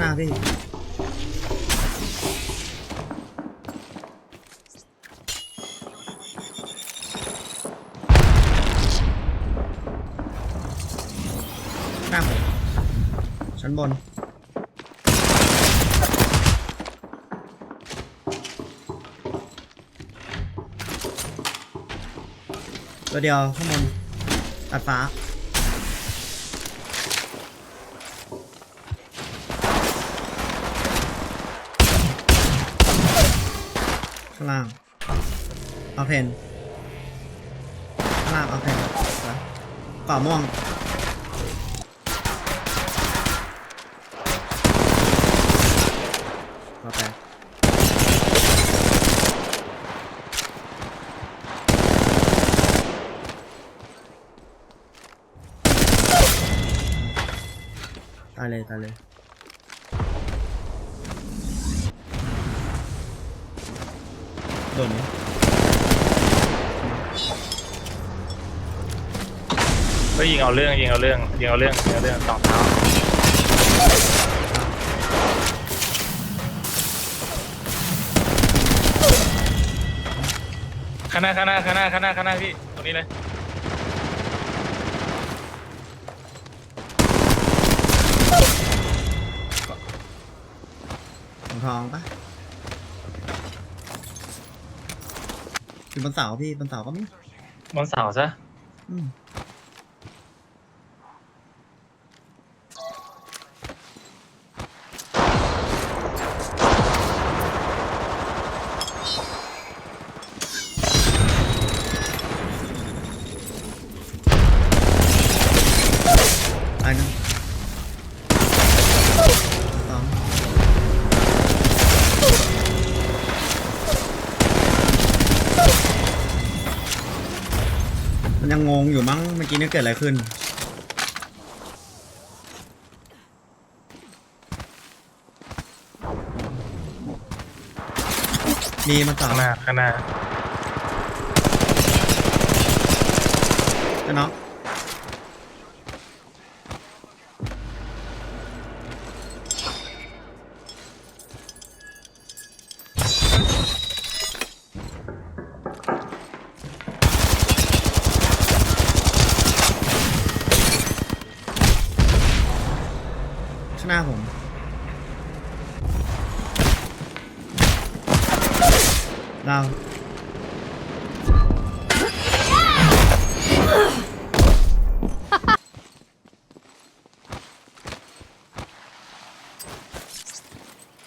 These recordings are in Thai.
หน้าพี่ หน้าผมชั้นบน ตัวเดียวข้างบนตัดฟ้า ข้างล่างเอาเพนข้างล่างเอาเพนฝ่าม่วงเอาไปตายเลยตายเลย โดนไหมก็ยิงเอาเรื่องยิงเอาเรื่องยิงเอาเรื่องยิงเอาเรื่องสองเท้าข้างหน้าข้างหน้าข้างหน้าข้างหน้าข้างหน้าพี่ตรงนี้เลยของทองปะ อยู่บนเสาพี่บนเสาก็มีบนเสาซะอืมตายหนึ่ง ยังงงอยู่มั้งเมื่อกี้นี่เกิดอะไรขึ้น มีมาต่อข้างหน้าข้างหน้า จะน็อก ข้างหน้าผม ดาว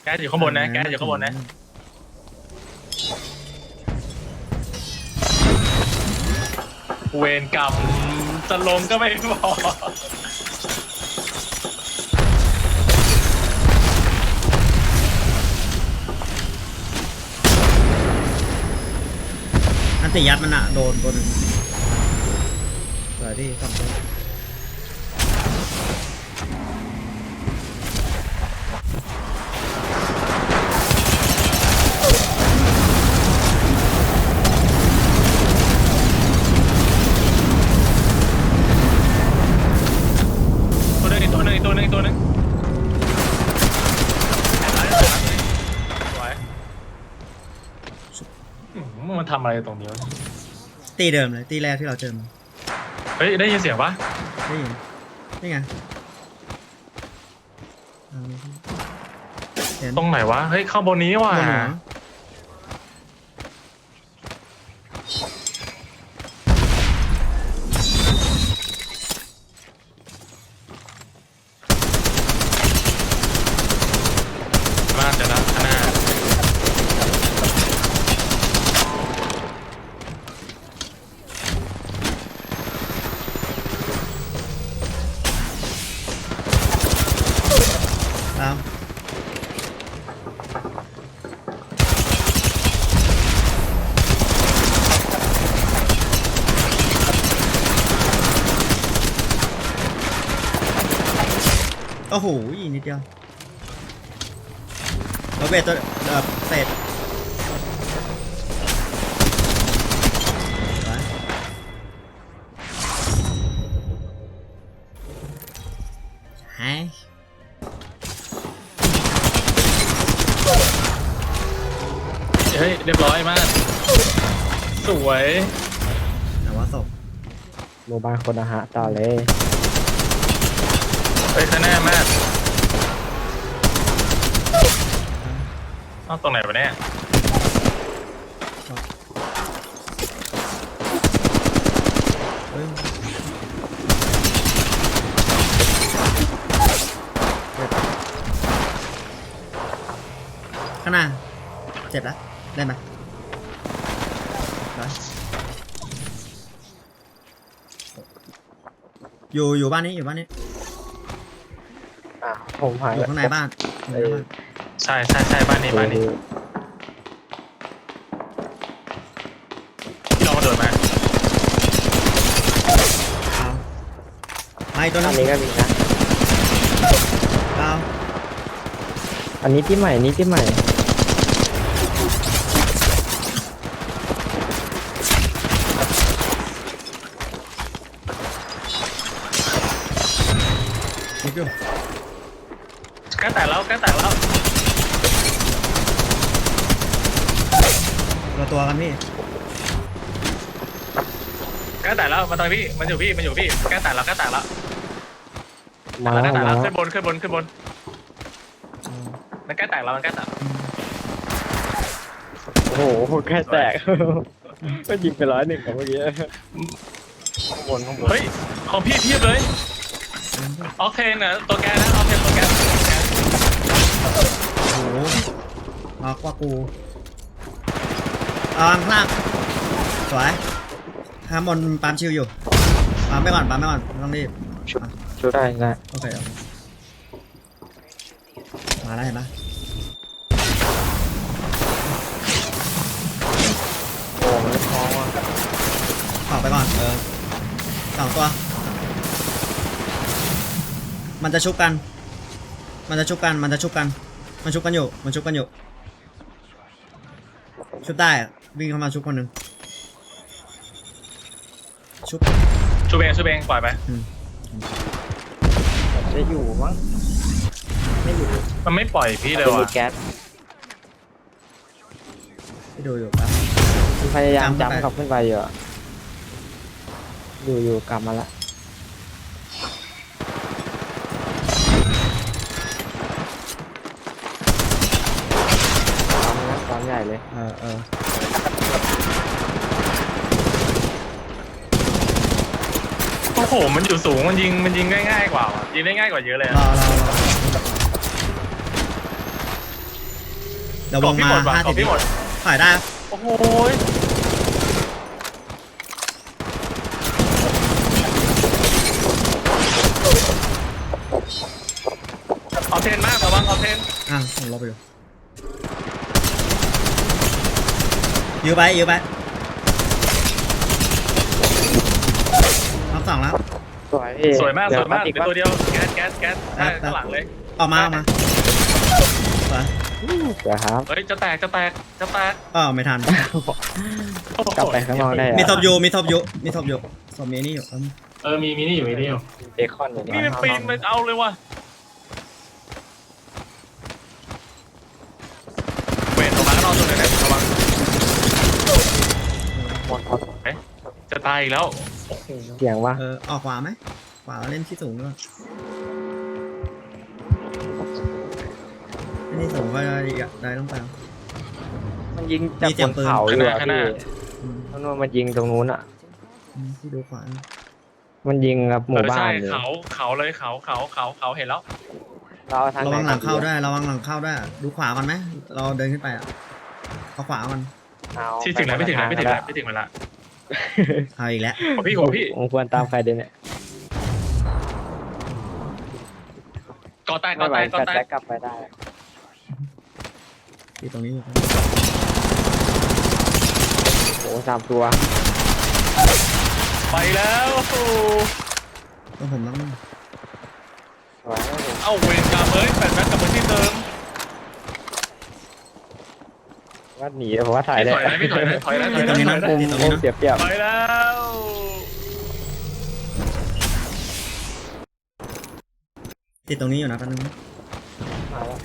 แก๊สอยู่ข้างบนนะ แก๊สอยู่ข้างบนนะ เวรกรรมจะลงก็ไม่บอก ติยัดมันอะโดนตัวหนึ่งสวยพี่สองตัว อะไรตรงนี้วะตีเดิมเลย ตีแรกที่เราเจอมาเฮ้ยได้ยินเสียงปะได้ยินนี่ไงเอาเลยพี่เห็นตรงไหนวะเฮ้ยข้างบนนี้ว่ะบนหัว บ้านจะนะข้างหน้า ตาม โอ้โหอีกนิดเดียวโรเบตตัวเอ่อเศษไว้หายเฮ้ย เรียบร้อยมาก สวย แต่ว่าศพ โมบายคนอาหารต่อเลย เฮ้ยข้างหน้ามากเอาตรงไหนวะเนี่ยเฮ้ยข้างหน้าเจ็บแล้วได้ไหมได้อยู่อยู่บ้านนี้อยู่บ้านนี้ ผมหายอยู่ข้างในบ้านอยู่ข้างในบ้านใช่ใช่ใช่บ้านนี้บ้านนี้ที่เรามาโดดมาเอาไม่ตัวอันั้นนนี้ก็มีนะ เอาอันนี้ที่ใหม่นี่ที่ใหม่นิดเดียวใกล้แตกแล้วใกล้แตกแล้วเราตัวกันพี่ใกล้แตกแล้วมาตรงพี่มันอยู่พี่มันอยู่พี่ใกล้แตกแล้วใกล้แตกแล้วมาใกแล้ล้วแตกมาแล้วแล้วขึ้นบนขึ้นบนขึ้นบนมันใกล้แตกแล้วมันใกล้แตกโอ้โหแค่แตก ก็ยิงไปร้อยหนึ่งกับเมื่อกี้ข้างบนข้างบนเฮ้ยของพี่เพียบเลยออกเทนนะตัวแกนะออกเทนตัวแกตัวแก โอ้โหมากกว่ากูเอาข้างล่างสวยข้างบนปั๊มชิวอยู่ปั๊มไปก่อนปั๊มไปก่อนไม่ต้องรีบช่วยได้นะโอเคโอเคมาแล้วเห็นปะโอ้ไม่ท้องอะออกไปก่อนเออสองตัว มันจะชุบกัน มันจะชุบกัน มันจะชุบกัน มันชุบกันอยู่ มันชุบกันอยู่ ชุบได้อะวิ่งเข้ามาชุบคนหนึ่งชุบชูเบงชูเบงปล่อยไปอืมจะอยู่มั้งไม่อยู่มันไม่ปล่อยพี่เลยเป็นว่ะแก๊สไปดูอยู่แป๊บมันพยายามจำไปจำกลับขึ้นไปอยู่อะอยู่อยู่กลับมาละปั๊มนะปั๊มใหญ่ เลย เออเออโอ้โห มันอยู่สูง มันยิง มันยิงง่ายๆกว่าว่ะยิงได้ง่ายกว่าเยอะเลยรอะอรอรอเดี๋ยววงพี่มาหมดว่ะห้าขสิอบพี่หมด ถ่ายได้โอ้โหยเอาเทนมากระวังเอาเทนอะผมลบไปอ ยู่ยื้อไปยื้อไปรอบสองแล้ว สวยพี่สวยมากสเดี๋วยมากอีเดี๋ยวตัวเดียวแก๊สแก๊สแก๊สได้ข้างหลังเลยออกมาออกมาสวยเดี๋ยวครับ เฮ้ยจะแตกจะแตกจะแตกเออไม่ทันโอ้โหกลับไปข้างนอกได้เหรอมีทบอยู่มีทบอยู่มีทบอยู่ศพมีนี่อยู่เอิ่มเออมีมีนี่อยู่มีนี่อยู่เบคอนอยู่นี่นี่มันปีนมันเอาเลยว่ะเวทออกมาก็นอนตัวไหนนะระวัง หมดหมด จะตายอีกแล้ว เสียงว่าเออออกขวาไหมขวาเล่นที่สูงด้วยเล่นที่สูงก็ได้อีกอะได้ต้องไป มันยิงจากมีเสีบยงนปืนเขาอยู่อะข้างหน้า พี่อืมมันว่ามันยิงตรงนู้นอะ อืมที่ดูขวามันยิงกับหมู่เออบ้าใช่นเลยเขาเขาเลยเขาเขาเขาเขาเห็นแล้ว เราเอาทางระไหนวังหลังเข้าก่อนด้วยระวังหลังเข้าด้วยดูขวาก่อนไหมเราเดินขึ้นไปอะเอาขวาก่อนเอาที่ถึงแล้วไม่ถึงแล้วไม่ถึงแล้วไม่ถึงมันละ เอาอีกแล้วโอ้พี่โอ้พี่ผมควรตามใครเดินเนี่ยก่อแตกก่ไม่อไหวแตกก่อแต่แตแจ็กคกลับไปได้ที่ตรงนี้อยู่โอ้สามตัว ไปแล้วต้องผมต้อง สวยนะผมเอ้าเวรกรรมเอ้ยแปดแบ็คกลับมาที่เดิม ว่าหนีผมว่าถ่ายพี่ได้ถอยนะพี่ถอยนะถอยนะถที่อยตรงนี้นะนะถอยที่ตรงนี้ผมนะเสียเปรียบถอยแล้วที่ตรงนี้อยู่นะแป๊บนึงนะ มาแล้ว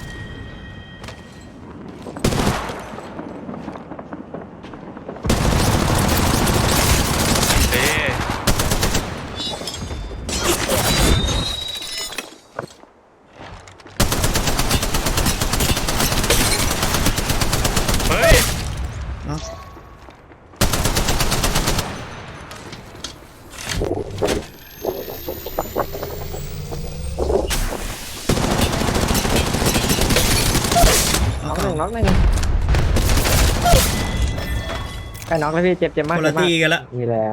เอ๊ะเฮ้ย เนาะเอา น็อกหเอานึ่งน็อกหนึ่งใกล้น็อกแล้วพี่เจ็บเจ็บมากคนละเจ็บมากที่กันละนี่แหละ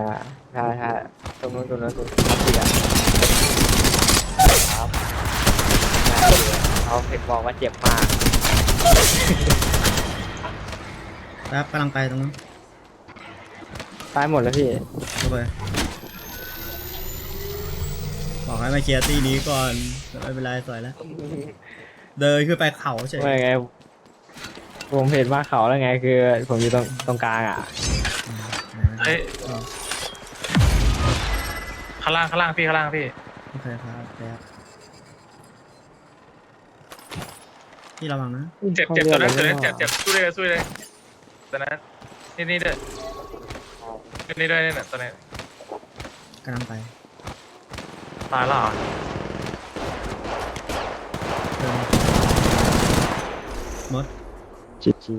ใช่ใช่ตรงนู้นตรงนู้นตรงนู้นครับพี่อะครับเขาเห็นบอกว่าเจ็บมากแป๊บกำลังไปตรงนั้นตายหมดแล้วพี่เข้าไปบอกให้มาเคลียร์ตีนี้ก่อนไม่เป็นไรสวยแล้ว เดินขึ้นไปเขาเฉยว่าไง ผมเห็นว่าเขาแล้วไงคือ ผมอยู่ตรงตรงกลางอะเฮ้ยอ๋อข้างล่างข้างล่างพี่ข้างล่างพี่โอเคครับแล้วพี่ระวังนะเจ็บเจ็บตัวนั้นตัวนั้นเจ็บเจ็บสู้เลยสู้เลยตัวนั้นนี่นี่ด้วยนี่ด้วยนี่น่ะตัวนี้กำลังไปตายแล้วเหรอเดินหมด จี